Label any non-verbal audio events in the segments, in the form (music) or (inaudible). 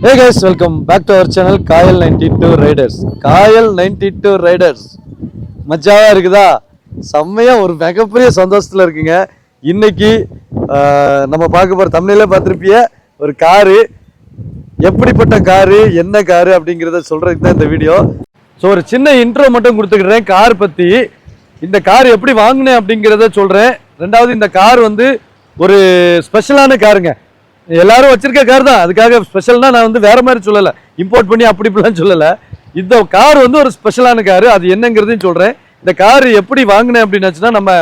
Hey guys welcome back to our channel Kayal ninety two riders Kayal ninety two riders மச்சாவா இருக்குதா? செம்மையா ஒரு மிகப்பெரிய சந்தோஷத்துல இருக்குங்க. இன்னைக்கு நம்ம பார்க்க போற தமிழிலே பார்த்துருப்பிய ஒரு காரு. எப்படிப்பட்ட காரு என்ன காரு அப்படிங்கிறத சொல்றதுக்கு தான் இந்த வீடியோ. ஸோ ஒரு சின்ன இன்ட்ரோ மட்டும் கொடுத்துக்கிறேன் கார் பத்தி. இந்த கார் எப்படி வாங்கினேன் அப்படிங்கிறத சொல்றேன். ரெண்டாவது இந்த கார் வந்து ஒரு ஸ்பெஷலான காருங்க. எல்லாரும் வச்சிருக்க கார் தான். அதுக்காக ஸ்பெஷல்னா நான் வந்து வேற மாதிரி சொல்லலை. இம்போர்ட் பண்ணி அப்படி இப்படிலாம் சொல்லலை. இந்த கார் வந்து ஒரு ஸ்பெஷலான கார் அது என்னங்கிறதையும் சொல்றேன். இந்த கார் எப்படி வாங்கினேன் அப்படின்னாச்சுன்னா நம்ம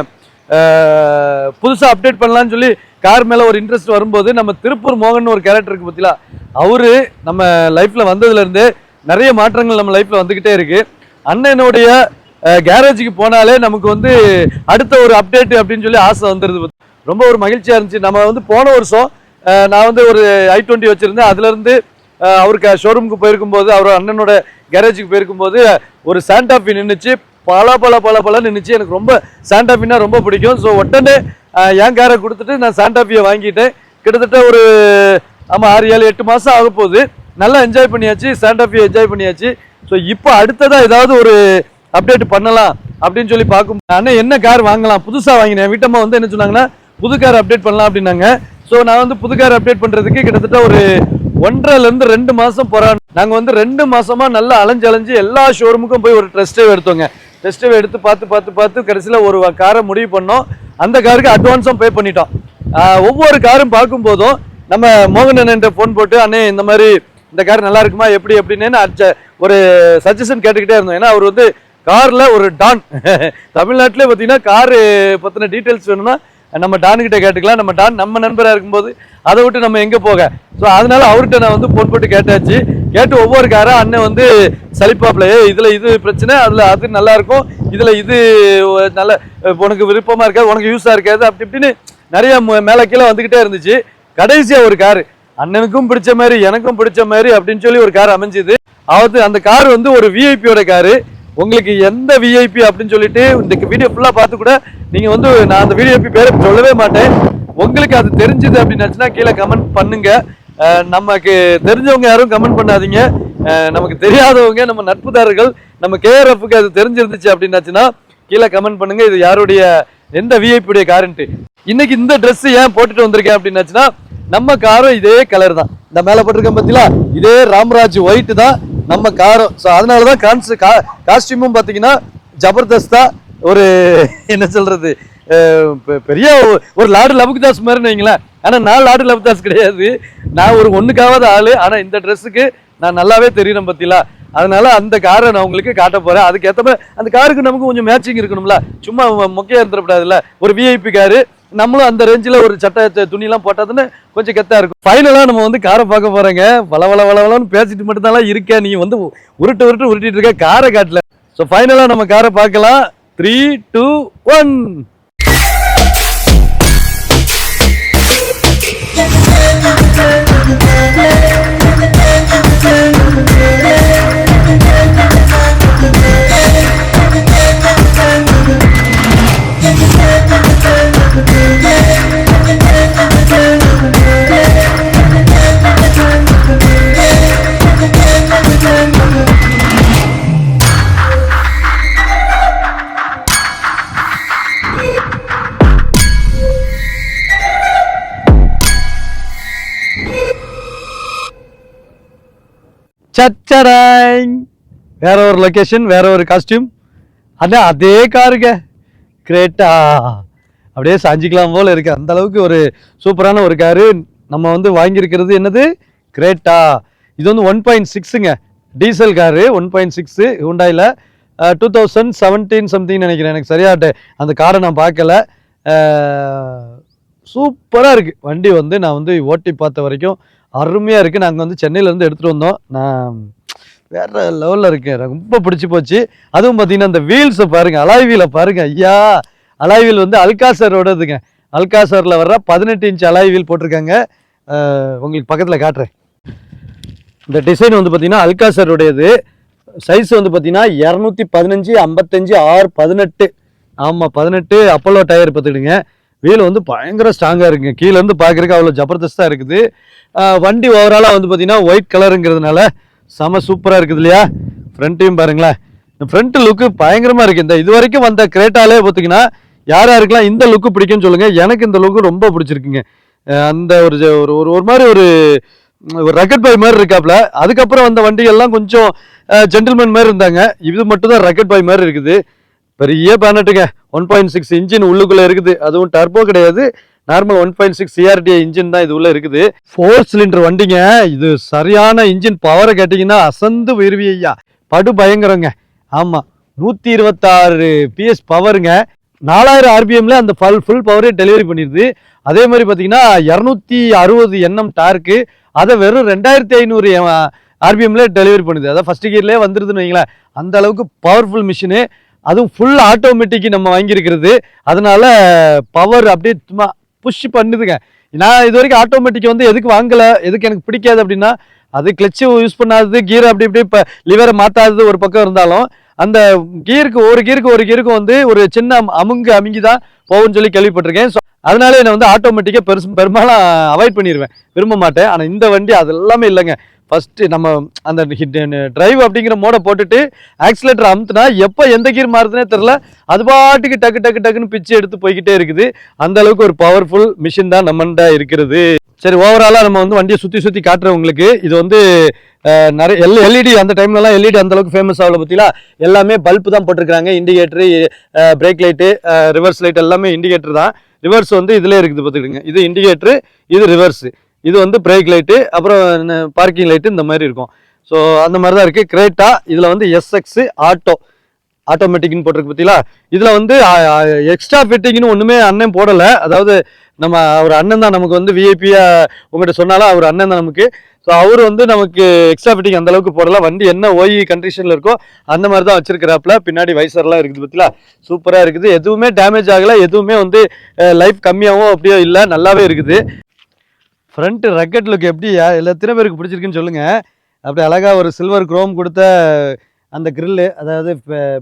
புதுசாக புதுசா அப்டேட் பண்ணலாம்னு சொல்லி கார் மேல ஒரு இன்ட்ரெஸ்ட் வரும்போது நம்ம திருப்பூர் மோகன் ஒரு கேரக்டர் இருக்கு பார்த்தீங்களா அவரு நம்ம லைஃப்ல வந்ததுல இருந்து நிறைய மாற்றங்கள் நம்ம லைஃப்ல வந்துகிட்டே இருக்கு. அண்ணனுடைய கேரேஜுக்கு போனாலே நமக்கு வந்து அடுத்த ஒரு அப்டேட் அப்படின்னு சொல்லி ஆசை வந்துருது. ரொம்ப ஒரு மகிழ்ச்சியா இருந்துச்சு. நம்ம வந்து போன வருஷம் நான் வந்து ஒரு ஐ டுவெண்ட்டி வச்சுருந்தேன். அதுலேருந்து அவருக்கு ஷோரூமுக்கு போயிருக்கும்போது அவர் அண்ணனோட கேரேஜுக்கு போயிருக்கும்போது ஒரு சாண்டாஃபி நின்றுச்சு பல பல பல பல நின்றுச்சு எனக்கு ரொம்ப சாண்டாஃபினா ரொம்ப பிடிக்கும். ஸோ உடனே என் காரை கொடுத்துட்டு நான் சாண்டாஃபியை வாங்கிட்டேன். கிட்டத்தட்ட ஒரு ஆமாம் ஆறு ஏழு எட்டு மாதம் ஆக போகுது. நல்லா என்ஜாய் பண்ணியாச்சு. சாண்டாஃபியை என்ஜாய் பண்ணியாச்சு. ஸோ இப்போ அடுத்ததாக ஏதாவது ஒரு அப்டேட் பண்ணலாம் அப்படின்னு சொல்லி பார்க்கும். அண்ணன் என்ன கார் வாங்கலாம்? புதுசாக வாங்கினேன். வீட்டம்மா வந்து என்ன சொன்னாங்கன்னா புது கார் அப்டேட் பண்ணலாம் அப்படின்னாங்க. ஸோ நான் வந்து புது கார் அப்டேட் பண்ணுறதுக்கு கிட்டத்தட்ட ஒரு ஒன்றரைலேருந்து ரெண்டு மாதம் போகிறான் நாங்கள் வந்து ரெண்டு மாதமாக நல்லா அலைஞ்சு அலைஞ்சு எல்லா ஷோரூமுக்கும் போய் ஒரு டெஸ்ட் ட்ரைவ் எடுத்தோங்க. டெஸ்ட் ட்ரைவ் எடுத்து பார்த்து பார்த்து பார்த்து கடைசியில் ஒரு காரை முடிவு பண்ணோம். அந்த காருக்கு அட்வான்ஸும் பே பண்ணிட்டோம். ஒவ்வொரு காரும் பார்க்கும்போதும் நம்ம மோகன் அண்ணன் ஃபோன் போட்டு அண்ணே இந்த மாதிரி இந்த கார் நல்லா இருக்குமா? எப்படி எப்படின்னு அச்ச- ஒரு சஜஷன் கேட்டுக்கிட்டே இருந்தோம். ஏன்னா அவர் வந்து காரில் ஒரு டான் (laughs) தமிழ்நாட்டிலே பார்த்தீங்கன்னா காரு பற்றின டீட்டெயில்ஸ் வேணும்னா நம்ம டான்கிட்ட கேட்டுக்கலாம். நம்ம டான் நம்ம நண்பராக இருக்கும்போது அதை விட்டு நம்ம எங்கே போக? ஸோ அதனால அவர்கிட்ட நான் வந்து போன் போட்டு கேட்டாச்சு. கேட்டு ஒவ்வொரு காரா அண்ணன் வந்து சலிப்பாப்ல இதில் இது பிரச்சனை அதில் அது நல்லாயிருக்கும் இதில் இது நல்ல உனக்கு விருப்பமாக இருக்காது உனக்கு யூஸாக இருக்காது அப்படி இப்படின்னு நிறைய மேலே கீழே வந்துக்கிட்டே இருந்துச்சு. கடைசியாக ஒரு கார் அண்ணனுக்கும் பிடிச்ச மாதிரி எனக்கும் பிடிச்ச மாதிரி அப்படின்னு சொல்லி ஒரு கார் அமைஞ்சுது. அவது அந்த கார் வந்து ஒரு விஐபியோட காரு. உங்களுக்கு எந்த விஐபி அப்படின்னு சொல்லிட்டு இந்த வீடியோ ஃபுல்லாக பார்த்து கூட நீங்கள் வந்து நான் அந்த விஐபி பேரை சொல்லவே மாட்டேன். உங்களுக்கு அது தெரிஞ்சது அப்படின்னாச்சுன்னா கீழே கமெண்ட் பண்ணுங்க. நமக்கு தெரிஞ்சவங்க யாரும் கமெண்ட் பண்ணாதீங்க. நமக்கு தெரியாதவங்க நம்ம நட்புதாரர்கள் நம்ம கேஆர்எஃப்க்கு அது தெரிஞ்சிருந்துச்சு அப்படின்னாச்சுன்னா கீழே கமெண்ட் பண்ணுங்க. இது யாருடைய எந்த விஐபியுடைய காரண்ட்டு இன்னைக்கு இந்த ட்ரெஸ் ஏன் போட்டுட்டு வந்திருக்கேன் அப்படின்னாச்சுன்னா நம்ம காரும் இதே கலர் தான். இந்த மேலே போட்டிருக்கேன் பார்த்தீங்களா இதே ராம்ராஜ் ஒயிட் தான் நம்ம காரும். ஸோ அதனால தான் கான்ஸ் காஸ்டியூமும் பார்த்தீங்கன்னா ஜபர்தஸ்தா ஒரு என்ன சொல்கிறது பெ- பெரிய ஒரு லாடு லபுக்தாஸ் மாதிரி வைங்களேன். ஆனால் நான் லாடு லபுக்தாஸ் கிடையாது. நான் ஒரு ஒன்றுக்காவது ஆள். ஆனால் இந்த ட்ரெஸ்ஸுக்கு நான் நல்லாவே தெரியணும் பத்திலா அதனால அந்த காரை நான் உங்களுக்கு காட்ட போகிறேன் அதுக்கேற்ற மாதிரி அந்த காருக்கு நமக்கு கொஞ்சம் மேட்சிங் இருக்கணும்ல. சும்மா மொ- இருந்துடக்கூடாதுல்ல. ஒரு விஐபி காரு நம்மளும் அந்த ரேஞ்சில் ஒரு சட்டை துணிலாம் போட்டதுன்னு கொஞ்சம் கெத்தாக இருக்கும். ஃபைனலாக நம்ம வந்து காரை பார்க்க போகிறேங்க வள வள வள வளன்னு பேசிட்டு மட்டும்தான் இருக்கேன். நீ வந்து உருட்டு உருட்டு உருட்டிட்டு இருக்க காரை காட்டல. ஸோ ஃபைனலாக நம்ம காரை பார்க்கலாம். த்ரீ டூ ஒன் சச்சடாங் வேற ஒரு லொகேஷன் வேற ஒரு காஸ்டியூம் அண்ணா அதே காருங்க கிரேட்டா அப்படியே சாஞ்சிக்கலாம் போல் இருக்கு. அந்த அளவுக்கு ஒரு சூப்பரான ஒரு காரு. நம்ம வந்து வாங்கியிருக்கிறது என்னது? கிரேட்டா இது வந்து one point சிக்ஸுங்க. Diesel car one point six ஹுண்டாயில் two thousand seventeen something நினைக்கிறேன். எனக்கு சரியாட்டு அந்த காரை நான் பார்க்கல. சூப்பராக இருக்குது வண்டி வந்து நான் வந்து ஓட்டி பார்த்த வரைக்கும் அருமையாக இருக்குது நாங்கள் வந்து சென்னையிலேருந்து எடுத்துகிட்டு வந்தோம். நான் வேறு லெவலில் இருக்கேன். ரொம்ப பிடிச்சி போச்சு. அதுவும் பார்த்தீங்கன்னா அந்த வீல்ஸை பாருங்கள் அலாய் வீலை பாருங்கள் ஐயா! அலாய்வில் வந்து அல்காசரோடதுங்க அல்காசரில் வர்ற பதினெட்டு இன்ச் அலாய்வில் போட்டிருக்காங்க. உங்களுக்கு பக்கத்தில் காட்டுறேன். இந்த டிசைன் வந்து பார்த்தீங்கன்னா அல்காசருடையது. சைஸ் வந்து பார்த்தீங்கன்னா இரநூத்தி பதினஞ்சு ஐம்பத்தஞ்சு ஆறு பதினெட்டு. ஆமாம் பதினெட்டு அப்போலோ டயர் பார்த்துக்கிடுங்க. வீல் வந்து பயங்கர ஸ்ட்ராங்காக இருக்குங்க. கீழேருந்து பார்க்குறதுக்கு அவ்வளோ ஜபர்தஸ்தாக இருக்குது. வண்டி ஓவராலாக வந்து பார்த்தீங்கன்னா ஒயிட் கலருங்கிறதுனால செம சூப்பராக இருக்குது இல்லையா? ஃப்ரண்ட்டையும் பாருங்களேன். இந்த ஃப்ரண்ட் லுக்கு பயங்கரமாக இருக்குது இந்த இது வரைக்கும் வந்த கிரேட்டாலே பார்த்தீங்கன்னா யார் யாருக்கெல்லாம் இந்த லுக்கு பிடிக்கும்னு சொல்லுங்கள் எனக்கு இந்த லுக்கு ரொம்ப பிடிச்சிருக்குங்க. அந்த ஒரு ஒரு ஒரு ஒரு மாதிரி ஒரு ஒரு ரக்கெட் பாய் மாதிரி இருக்காப்ல. அதுக்கப்புறம் வந்த வண்டிகள்லாம் கொஞ்சம் ஜென்டில்மேன் மாதிரி இருந்தாங்க. இது மட்டும் தான் ரக்கெட் பாய் மாதிரி இருக்குது. பெரிய பேனட்டுங்க. ஒன் பாயிண்ட் சிக்ஸ் இன்ஜின் உள்ளுக்குள்ளே இருக்குது. அதுவும் டர்போ கிடையாது. Normal one point six CRD engine தான் இது உள்ள இருக்குது. ஃபோர் சிலிண்டர் வண்டிங்க. இது சரியான இன்ஜின் பவரை கேட்டிங்கன்னா அசந்து உயர்வி ஐயா. படு பயங்கரங்க. ஆமாம் நூற்றி இருபத்தாறு பிஎஸ் பவருங்க நாலாயிரம் ஆர்பிஎம்ல அந்த ஃபுல் ஃபுல் பவரே டெலிவரி பண்ணிடுது அதே மாதிரி பார்த்தீங்கன்னா இரநூத்தி அறுபது எண்ணம் டார்க்கு அதை வெறும் ரெண்டாயிரத்தி ஐநூறு ஆர்பிஎம்ல டெலிவரி பண்ணுது. அதான் ஃபர்ஸ்ட் கியர்லேயே வந்துருதுன்னு வைங்களேன். அந்த அளவுக்கு பவர்ஃபுல் மிஷினு அதுவும் ஃபுல் ஆட்டோமேட்டிக் நம்ம வாங்கியிருக்கிறது. அதனால பவர் அப்படியே சும்மா புஷ் பண்ணுதுங்க. நான் இது வரைக்கும் ஆட்டோமேட்டிக் வந்து எதுக்கு வாங்கலை எதுக்கு எனக்கு பிடிக்காது அப்படின்னா அது கிளச்சு யூஸ் பண்ணாதது கீரை அப்படி இப்படி இப்போ லிவரை மாற்றாதது ஒரு பக்கம் இருந்தாலும் அந்த கீருக்கு ஒரு கீருக்கு ஒரு கீருக்கு வந்து ஒரு சின்ன அமுங்கு அமுங்கி தான் போகும்னு சொல்லி கேள்விப்பட்டிருக்கேன். ஸோ அதனாலே என்னை வந்து ஆட்டோமேட்டிக்காக பெருசு பெரும்பாலும் அவாய்ட் பண்ணிடுவேன் விரும்ப மாட்டேன். ஆனால் இந்த வண்டி அது எல்லாமே இல்லைங்க. ஃபஸ்ட்டு நம்ம அந்த டிரைவ் அப்படிங்கிற மோடை போட்டுட்டு ஆக்சிலேட்டர் அமுத்துனா எப்போ எந்த கீர் மாறுதுனே தெரில அது பாட்டுக்கு டக்கு டக்கு டக்குன்னு பிச்சு எடுத்து போய்கிட்டே இருக்குது. அந்த அளவுக்கு ஒரு பவர்ஃபுல் மிஷின் தான் நம்மண்ட இருக்கிறது. சரி ஓவராலாக நம்ம வந்து வண்டியை சுற்றி சுற்றி காட்டுறவங்களுக்கு இது வந்து நிறைய எல் எல்இடி அந்த டைம்லலாம் எல்இடி அந்தளவுக்கு ஃபேமஸ் ஆகல பற்றிலாம் எல்லாமே பல்ப் தான் போட்டிருக்காங்க indicator brake light reverse light எல்லாமே இண்டிகேட்டர் தான். ரிவர்ஸ் வந்து இதிலே இருக்குது பார்த்துக்கிடுங்க. இது இண்டிகேட்டரு இது ரிவர்ஸு இது வந்து பிரேக் லைட்டு அப்புறம் பார்க்கிங் லைட்டு இந்த மாதிரி இருக்கும். ஸோ அந்த மாதிரி தான் இருக்குது கிரேட்டா இதில் வந்து எஸ்எக்ஸு ஆட்டோ ஆட்டோமேட்டிக்னு போட்டிருக்கு பார்த்தீங்களா இதில் வந்து எக்ஸ்ட்ரா ஃபிட்டிங்னு ஒன்றுமே அண்ணன் போடலை. அதாவது நம்ம அவர் அண்ணன் தான் நமக்கு வந்து விஐபியாக உங்கள்கிட்ட சொன்னாலும் அவர் அண்ணன் தான் நமக்கு. ஸோ அவர் வந்து நமக்கு எக்ஸ்ட்ரா ஃபிட்டிங் அந்த அளவுக்கு போடல. வண்டி என்ன ஓய் கண்டிஷனில் இருக்கோ அந்த மாதிரி தான் வச்சிருக்கிறாப்புல. பின்னாடி வைசர்லாம் இருக்குது பார்த்தீங்களா சூப்பராக இருக்குது. எதுவுமே டேமேஜ் ஆகலை. எதுவுமே வந்து லைஃப் கம்மியாகவும் அப்படியோ இல்லை. நல்லாவே இருக்குது. ஃப்ரண்ட் ரக்கெட் லுக் எப்படி எல்லாத்தின பேருக்கு பிடிச்சிருக்குன்னு சொல்லுங்கள் அப்படி அழகாக ஒரு சில்வர் குரோம் கொடுத்த அந்த கிரில்லு அதாவது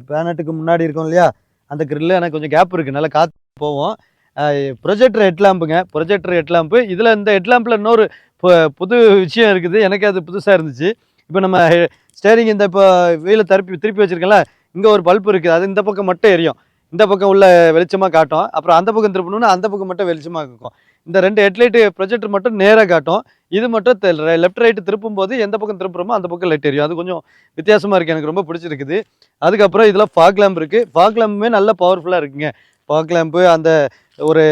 பேனட்டுக்கு முன்னாடி இருக்கும் இல்லையா? அந்த கிரில்லு எனக்கு கொஞ்சம் கேப் இருக்குது நல்லா காற்று போவோம் ப்ரொஜெக்டர் ஹெட்லாம்புங்க ப்ரொஜெக்டர் ஹெட்லாம்பு இதில் இந்த ஹெட்லாம்பில் இன்னொரு பு- புது விஷயம் இருக்குது. எனக்கு அது புதுசாக இருந்துச்சு. இப்போ நம்ம ஸ்டேரிங் இந்த இப்போ வீலை திருப்பி திருப்பி வச்சிருக்கேன்ல இங்கே ஒரு பல்ப் இருக்குது அது இந்த பக்கம் மட்டும் எரியும். இந்த பக்கம் உள்ள வெளிச்சமாக காட்டும். அப்புறம் அந்த பக்கம் திருப்பணும்னா அந்த பக்கம் மட்டும் வெளிச்சமாக இருக்கும். இந்த ரெண்டு ஹெட்லைட்டு ப்ரொஜெக்டர் மட்டும் நேராக காட்டும். இது மட்டும் லெஃப்ட் ரைட்டு திருப்பும் போது எந்த பக்கம் திருப்புறமோ அந்த பக்கம் லைட் எரியும். அது கொஞ்சம் வித்தியாசமாக இருக்குது எனக்கு ரொம்ப பிடிச்சிருக்குது. அதுக்கப்புறம் இதில் ஃபாக் லேம்ப் இருக்குது ஃபாக் லேம்புமே நல்ல பவர்ஃபுல்லாக இருக்குங்க. ஃபாக் லேம்பு அந்த ஒரு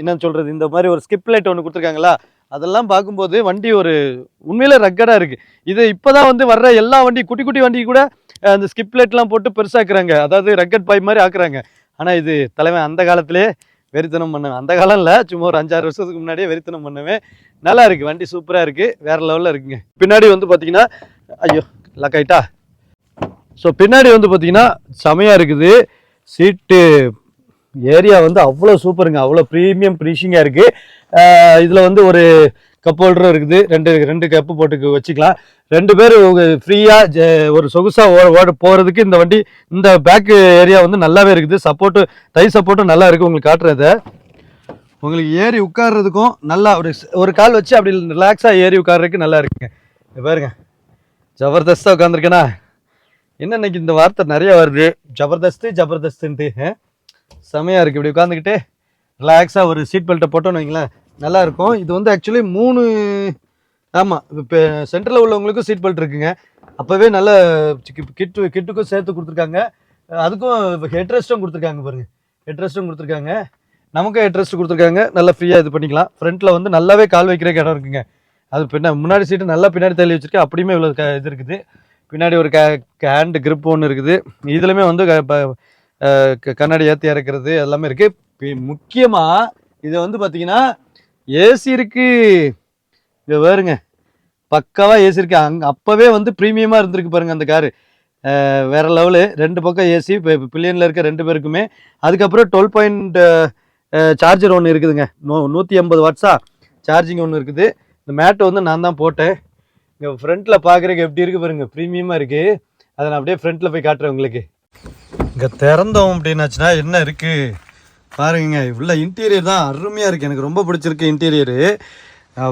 என்னன்னு சொல்கிறது இந்த மாதிரி ஒரு ஸ்கிப் லைட் ஒன்று கொடுத்துருக்காங்களா? அதெல்லாம் பார்க்கும்போது வண்டி ஒரு உண்மையில் ரக்கடாக இருக்குது இது இப்போ தான் வந்து வர்ற எல்லா வண்டி குட்டி குட்டி வண்டி கூட அந்த ஸ்கிப் லைட்லாம் போட்டு பெருசாக்குறாங்க. அதாவது ரக்கட் பாய் மாதிரி ஆக்குறாங்க. ஆனால் இது தலைவன் அந்த காலத்திலே வெறித்தனம் பண்ணுவேன். அந்த காலம் இல்லை சும்மா ஒரு அஞ்சாறு வருஷத்துக்கு முன்னாடியே வெறித்தனம் பண்ணுவேன். நல்லா இருக்குது வண்டி சூப்பராக இருக்குது வேறு லெவலில் இருக்குங்க. பின்னாடி வந்து பார்த்தீங்கன்னா ஐயோ லக்காயிட்டா ஸோ பின்னாடி வந்து பார்த்தீங்கன்னா செமையாக இருக்குது. சீட்டு ஏரியா வந்து அவ்வளோ சூப்பருங்க. அவ்வளோ ப்ரீமியம் ப்ரீஷிங்காக இருக்குது இதில் வந்து ஒரு கப் ஹோல்டரும் இருக்குது. ரெண்டு ரெண்டு கப்பு போட்டு வச்சுக்கலாம். ரெண்டு பேர் ஃப்ரீயாக ஒரு சொகுசாக ஓட ஓட போகிறதுக்கு இந்த வண்டி இந்த பேக்கு ஏரியா வந்து நல்லாவே இருக்குது. சப்போர்ட்டு தை சப்போர்ட்டும் நல்லா இருக்குது உங்களுக்கு காட்டுறத உங்களுக்கு ஏறி உட்கார்றதுக்கும் நல்லா ஒரு ஒரு கால் வச்சு அப்படி ரிலாக்ஸாக ஏறி உட்கார்றதுக்கு நல்லா இருக்குங்க. பாருங்க. ஜபர்தஸ்தாக உட்காந்துருக்கேனா என்ன இன்னைக்கு இந்த வார்த்தை நிறைய வருது. ஜபர்தஸ்து ஜபர்தஸ்துன்ட்டு செமையாக இருக்குது இப்படி உட்காந்துக்கிட்டு ரிலாக்ஸாக ஒரு சீட் பெல்ட்டை போட்டோன்னு வைங்களேன். நல்லா இருக்கும். இது வந்து ஆக்சுவலி மூணு ஆமாம் இப்போ சென்டரில் உள்ளவங்களுக்கும் சீட் பெல்ட் இருக்குங்க. அப்போவே நல்ல கிட்டு கிட்டுக்கும் சேர்த்து கொடுத்துருக்காங்க. அதுக்கும் ஹெட் ரெஸ்ட்டும் கொடுத்துருக்காங்க பாருங்க. ஹெட் ரெஸ்ட்டும் கொடுத்துருக்காங்க. நமக்கும் ஹெட் ரெஸ்ட் கொடுத்துருக்காங்க. நல்லா ஃப்ரீயாக இது பண்ணிக்கலாம். ஃப்ரண்ட்டில் வந்து நல்லாவே கால் வைக்கிற இடம் இருக்குங்க. அது பின்ன முன்னாடி சீட்டு நல்லா பின்னாடி தள்ளி வச்சிருக்கேன் அப்படியுமே இவ்வளோ இது இருக்குது. பின்னாடி ஒரு க ஹேண்டு கிரிப் ஒன்று இருக்குது. இதுலையுமே வந்து கண்ணாடி ஏற்றி இறக்குறது எல்லாமே இருக்குது முக்கியமாக இதை வந்து பார்த்தீங்கன்னா ஏசி இருக்கு. இது வேறுங்க பக்காவா ஏசி இருக்கு. அங்க அப்பவே வந்து ப்ரீமியமா இருந்திருக்கு பாருங்க அந்த காரு. வேற லெவலு ரெண்டு பக்கம் ஏசி பில்லியன்ல இருக்க ரெண்டு பேருக்குமே. அதுக்கப்புறம் டுவெல் பாயிண்ட் சார்ஜர் ஒன்று இருக்குதுங்க. நூ நூற்றி ஐம்பது வாட்ஸா சார்ஜிங் ஒன்று இருக்குது. இந்த மேட்டை வந்து நான் தான் போட்டேன். இங்கே ஃப்ரண்ட்டில் பார்க்குறதுக்கு எப்படி இருக்குது பாருங்கள் ப்ரீமியமாக இருக்குது அதை நான் அப்படியே ஃப்ரண்ட்டில் போய் காட்டுறேன் உங்களுக்கு. இங்கே திறந்தோம் அப்படின்னாச்சுன்னா என்ன இருக்குது பாருங்க உள்ள இன்டீரியர் தான் அருமையாக இருக்குது எனக்கு ரொம்ப பிடிச்சிருக்கு இன்டீரியரு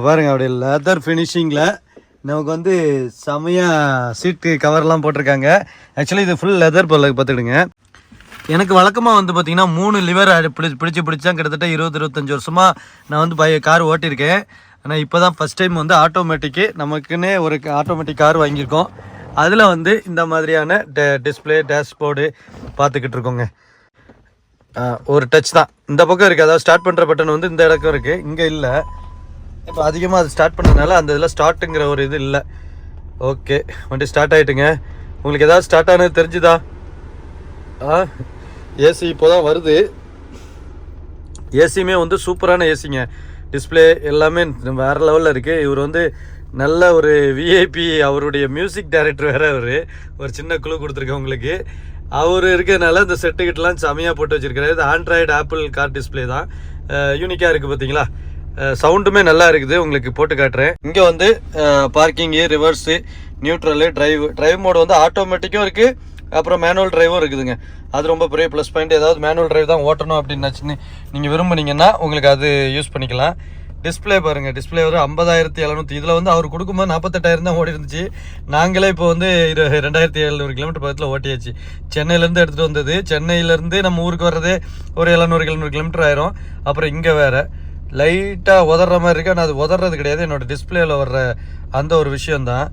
பாருங்கள் அப்படி லெதர் ஃபினிஷிங்கில் நமக்கு வந்து செமையாக சீட்டு கவர்லாம் போட்டிருக்காங்க. ஆக்சுவலி இது ஃபுல் லெதர் பொருள் பார்த்துக்கிடுங்க. எனக்கு வழக்கமாக வந்து பார்த்திங்கன்னா மூணு லிவர் பிடிச்சி பிடிச்சி பிடிச்சா கிட்டத்தட்ட இருபது இருபத்தஞ்சி வருஷமாக நான் வந்து பய கார் ஓட்டியிருக்கேன். ஆனால் இப்போ தான் ஃபஸ்ட் டைம் வந்து ஆட்டோமேட்டிக்கு நமக்குன்னே ஒரு ஆட்டோமேட்டிக் கார் வாங்கியிருக்கோம். அதில் வந்து இந்த மாதிரியான டிஸ்பிளே டேஷ்போர்டு பார்த்துக்கிட்டு இருக்கோங்க. ஒரு டச் தான். இந்த பக்கம் இருக்குது அதாவது ஸ்டார்ட் பண்ணுற பட்டன் வந்து இந்த இடக்கம் இருக்குது இங்கே இல்லை. இப்போ அதிகமாக அது ஸ்டார்ட் பண்ணதுனால அந்த இதில் ஸ்டார்ட்டுங்கிற ஒரு இது இல்லை. ஓகே வண்டி ஸ்டார்ட் ஆகிட்டுங்க உங்களுக்கு ஏதாவது ஸ்டார்ட் ஆனது தெரிஞ்சுதா? ஆ ஏசி இப்போ தான் வருது ஏசியுமே வந்து சூப்பரான ஏசிங்க டிஸ்பிளே எல்லாமே வேறு லெவலில் இருக்குது இவர் வந்து நல்ல ஒரு விஐபி அவருடைய மியூசிக் டைரக்டர் வேறு அவர். ஒரு சின்ன குழு கொடுத்துருக்கேன் உங்களுக்கு. அவர் இருக்கிறதுனால இந்த செட்டுக்கிட்டலாம் செமையாக போட்டு வச்சுருக்காரு. இது ஆண்ட்ராய்டு ஆப்பிள் கார் டிஸ்ப்ளே தான். யூனிக்காக இருக்குது பார்த்தீங்களா சவுண்டுமே நல்லா இருக்குது. உங்களுக்கு போட்டு காட்டுறேன். இங்கே வந்து parking reverse neutral drive drive mode வந்து ஆட்டோமேட்டிக்கும் இருக்குது அப்புறம் மேனுவல் டிரைவும் இருக்குதுங்க. அது ரொம்ப பெரிய ப்ளஸ் பாயிண்ட் ஏதாவது மேனுவல் டிரைவ் தான் ஓட்டணும் அப்படின்னு நீங்கள் விரும்புனீங்கன்னா உங்களுக்கு அது யூஸ் பண்ணிக்கலாம். டிஸ்ப்ளே பாருங்கள் டிஸ்ப்ளே ஒரு ஐம்பதாயிரத்தி எழுநூற்றி இதில் வந்து அவர் கொடுக்கும்போது நாற்பத்தெட்டாயிரம் தான் ஓடி இருந்துச்சு நாங்களே இப்போ வந்து இரு ரெண்டாயிரத்தி எழுநூறு கிலோமீட்டர் பக்கத்தில் ஓட்டியாச்சு. சென்னையிலேருந்து எடுத்துகிட்டு வந்தது. சென்னையிலேருந்து நம்ம ஊருக்கு வர்றதே ஒரு எழுநூறு கிலோமீட்டர் கிலோமீட்டர் ஆயிரும். அப்புறம் இங்கே வேறு. லைட்டாக உதற மாதிரி இருக்குது ஆனால் அது உதறது கிடையாது. என்னோட டிஸ்பிளேயில் வர்ற அந்த ஒரு விஷயந்தான்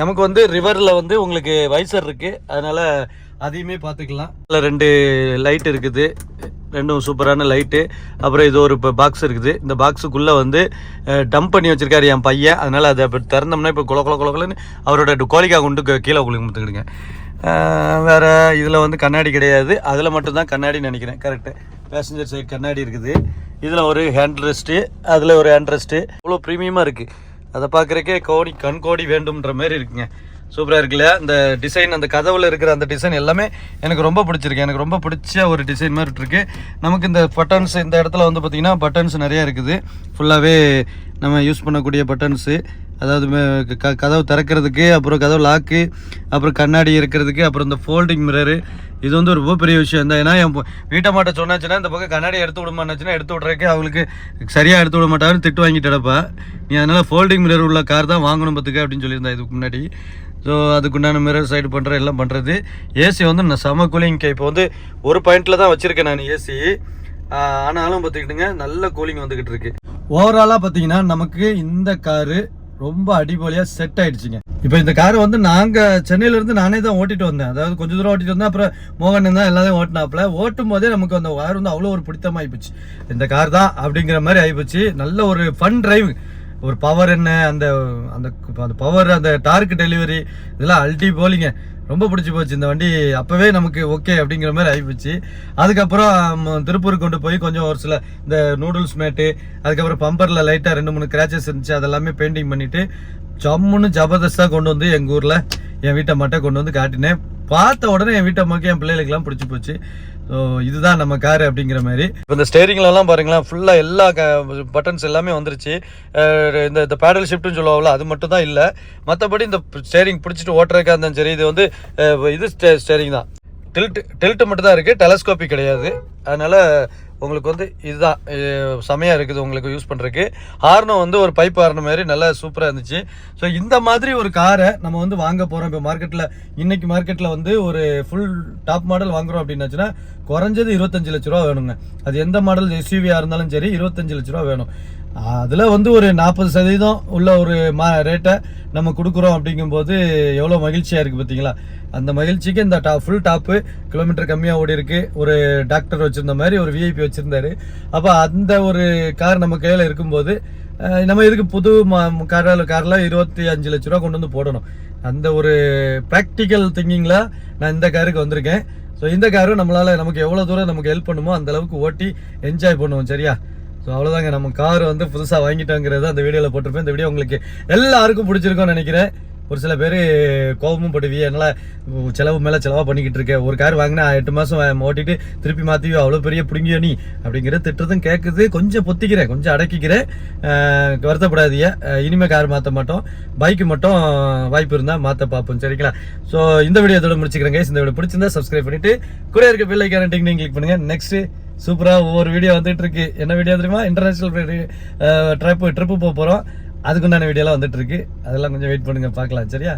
நமக்கு வந்து ரிவரில் வந்து உங்களுக்கு வைசர் இருக்குது அதனால் அதையுமே பார்த்துக்கலாம். அதில் ரெண்டு லைட் இருக்குது. ரெண்டும் சூப்பரான லைட்டு. அப்புறம் இது ஒரு இப்போ பாக்ஸ் இருக்குது. இந்த பாக்ஸுக்குள்ளே வந்து டம்ப் பண்ணி வச்சுருக்காரு என் பையன். அதனால் அதை இப்போ திறந்தோம்னா இப்போ குல குல குலன்னு அவரோட கோழிக்காக கொண்டு கீழே குளிக்க முத்துக்கிடுங்க வேறு இதில் வந்து கண்ணாடி கிடையாது. அதில் மட்டும்தான் கண்ணாடின்னு நினைக்கிறேன். கரெக்டு பேசஞ்சர் சைடு கண்ணாடி இருக்குது. இதில் ஒரு ஹேண்ட் ரெஸ்ட்டு அதில் ஒரு ஹேண்ட் ரெஸ்ட்டு இவ்வளோ ப்ரீமியமாக இருக்குது அதை பார்க்குறக்கே கோடி கண் கோடி வேண்டும்ன்ற மாதிரி இருக்குங்க. சூப்பராக இருக்குல்ல? இந்த டிசைன் அந்த கதவில் இருக்கிற அந்த டிசைன் எல்லாமே எனக்கு ரொம்ப பிடிச்சிருக்கு. எனக்கு ரொம்ப பிடிச்ச ஒரு டிசைன் மாதிரி இருக்குது நமக்கு இந்த பட்டன்ஸ் இந்த இடத்துல வந்து பார்த்திங்கன்னா பட்டன்ஸ் நிறையா இருக்குது. ஃபுல்லாகவே நம்ம யூஸ் பண்ணக்கூடிய பட்டன்ஸு அதாவது க கதவு திறக்கிறதுக்கு அப்புறம் கதவு லாக்கு அப்புறம் கண்ணாடி இருக்கிறதுக்கு அப்புறம் இந்த ஃபோல்டிங் மிரரு இது வந்து ஒரு ரொம்ப பெரிய விஷயம். தான் ஏன்னா என் வீட்டை மாட்ட சொன்னாச்சுன்னா இந்த பக்கம் கண்ணாடி எடுத்து விடுமாச்சுன்னா எடுத்து விட்றதுக்கு அவங்களுக்கு சரியாக எடுத்து விட மாட்டாருன்னு திட்டு வாங்கிட்டு கிடப்பா. நீ அதனால் ஃபோல்டிங் மிரர் உள்ள கார் தான் வாங்கணும் பார்த்துக்க அப்படின்னு சொல்லியிருந்தேன் இதுக்கு முன்னாடி. ஸோ அதுக்குண்டான மிரர் சைடு பண்ணுற எல்லாம் பண்ணுறது ஏசி வந்து நான் செம கூலிங் இப்போ வந்து ஒரு பாயிண்டில் தான் வச்சுருக்கேன் நான் ஏசி ஆனாலும் பார்த்துக்கிட்டுங்க நல்ல கூலிங் வந்துக்கிட்டு இருக்கு. ஓவராலாக பார்த்தீங்கன்னா நமக்கு இந்த காரு ரொம்ப அடிபொலியாக செட் ஆயிடுச்சுங்க. இப்போ இந்த காரை வந்து நாங்கள் சென்னையிலேருந்து நானே தான் ஓட்டிட்டு வந்தேன். அதாவது கொஞ்சம் தூரம் ஓட்டிட்டு வந்தேன் அப்புறம் மோகன் தான் எல்லாத்தையும் ஓட்டினாப்புல. ஓட்டும் போதே நமக்கு அந்த கார் வந்து அவ்வளோ ஒரு பிடித்தமாக போச்சு. இந்த கார் தான் அப்படிங்கிற மாதிரி ஆகிப்போச்சு நல்ல ஒரு ஃபன் டிரைவிங் ஒரு பவர் என்ன அந்த அந்த அந்த பவர் அந்த டார்க் டெலிவரி இதெல்லாம் அல்டி போலிங்க ரொம்ப பிடிச்சி போச்சு இந்த வண்டி. அப்போவே நமக்கு ஓகே அப்படிங்கிற மாதிரி ஆகிப்போச்சு அதுக்கப்புறம் திருப்பூர் திருப்பூருக்கு கொண்டு போய் கொஞ்சம் ஒரு சில இந்த நூடுல்ஸ் மேட்டு அதுக்கப்புறம் பம்பரில் லைட்டாக ரெண்டு மூணு கிராச்சஸ் இருந்துச்சு. அதெல்லாமே பெயிண்டிங் பண்ணிவிட்டு ஜம்முன்னு ஜபர்தஸ்தாக கொண்டு வந்து எங்கள் ஊரில் என் வீட்டை மட்டும் கொண்டு வந்து காட்டினேன். பார்த்த உடனே என் வீட்டை அம்மாக்கு என் பிள்ளைகளுக்கெல்லாம் பிடிச்சி போச்சு. ஸோ இதுதான் நம்ம காரு அப்படிங்கிற மாதிரி. இப்போ இந்த ஸ்டேரிங்லலாம் பாருங்களேன் ஃபுல்லாக எல்லா பட்டன்ஸ் எல்லாமே வந்துருச்சு. இந்த இந்த பேடல் ஷிஃப்ட்னு சொல்லுவாங்கல்ல அது மட்டும் தான் இல்லை. மற்றபடி இந்த ஸ்டேரிங் பிடிச்சிட்டு ஓட்டுறதுக்காக இருந்தாலும் சரி இது வந்து இது ஸ்டே ஸ்டேரிங் தான். டில்ட்டு டில்ட்டு மட்டும் தான் இருக்குது டெலஸ்கோப்பி கிடையாது. அதனால் உங்களுக்கு வந்து இதுதான் செமையாக இருக்குது உங்களுக்கு யூஸ் பண்ணுறதுக்கு ஹார்னும் வந்து ஒரு பைப் ஹார்ன மாதிரி நல்லா சூப்பராக இருந்துச்சு. ஸோ இந்த மாதிரி ஒரு காரை நம்ம வந்து வாங்க போகிறோம் இப்போ மார்க்கெட்டில் இன்றைக்கி மார்க்கெட்டில் வந்து ஒரு ஃபுல் டாப் மாடல் வாங்குறோம் அப்படின்னாச்சுன்னா குறைஞ்சது இருபத்தஞ்சு லட்ச ரூபா வேணுங்க. அது எந்த மாடல் எஸ்யூவியாக இருந்தாலும் சரி இருபத்தஞ்சு லட்ச ரூபா வேணும். அதில் வந்து ஒரு நாற்பது சதவீதம் உள்ள ஒரு மா ரேட்டை நம்ம கொடுக்குறோம் அப்படிங்கும்போது எவ்வளோ மகிழ்ச்சியாக இருக்குது பார்த்தீங்களா அந்த மகிழ்ச்சிக்கு இந்த டா ஃபுல் டாப்பு கிலோமீட்டர் கம்மியாக ஓடி இருக்கு. ஒரு டாக்டர் வச்சுருந்த மாதிரி ஒரு விஐபி வச்சுருந்தாரு. அப்போ அந்த ஒரு கார் நம்ம கையில் இருக்கும்போது நம்ம இதுக்கு புது காரில் காரில் இருபத்தி அஞ்சு லட்ச ரூபா கொண்டு வந்து போடணும். அந்த ஒரு ப்ராக்டிக்கல் திங்கிங்கில் நான் இந்த காருக்கு வந்திருக்கேன். ஸோ இந்த காரும் நம்மளால் நமக்கு எவ்வளோ தூரம் நமக்கு ஹெல்ப் பண்ணுமோ அந்த அளவுக்கு ஓட்டி என்ஜாய் பண்ணுவோம் சரியா? அவ்வளோதாங்க நம்ம கார் வந்து புதுசாக வாங்கிட்டோங்கிறது அந்த வீடியோவில் போட்டிருப்பேன். இந்த வீடியோ உங்களுக்கு எல்லாருக்கும் பிடிச்சிருக்கும்னு நினைக்கிறேன். ஒரு சில பேர் கோபமும் படுவிய என்னால் செலவு மேலே செலவாக பண்ணிக்கிட்டு இருக்கேன் ஒரு கார் வாங்கினா எட்டு மாதம் ஓட்டிட்டு திருப்பி மாற்றி அவ்வளோ பெரிய பிடுங்கியோ நீ? அப்படிங்கிறது திட்டுறதும் கேட்குது கொஞ்சம் பொத்திக்கிறேன். கொஞ்சம் அடக்கிக்கிறேன். வருத்தப்படாதிய இனிமேல் கார் மாற்ற மாட்டோம். பைக்கு மட்டும் வாய்ப்பு இருந்தால் மாற்ற பார்ப்போம். சரிங்களா? ஸோ இந்த வீடியோ இதோட முடிச்சுக்கிறேன் இந்த வீடியோ பிடிச்சிருந்தா சப்ஸ்கிரைப் பண்ணிட்டு கூட இருக்க பில்லை கேரண்டிங் கிளிக் பண்ணுங்கள் நெக்ஸ்ட்டு சூப்பராக ஒவ்வொரு வீடியோ வந்துட்டு இருக்கு என்ன வீடியோ தெரியுமா இன்டர்நேஷனல் ட்ரிப்பு ட்ரிப்பு போக போகிறோம் அதுக்குண்டான வீடியோலாம் வந்துட்டு இருக்கு அதெல்லாம் கொஞ்சம் வெயிட் பண்ணுங்க பார்க்கலாம் சரியா?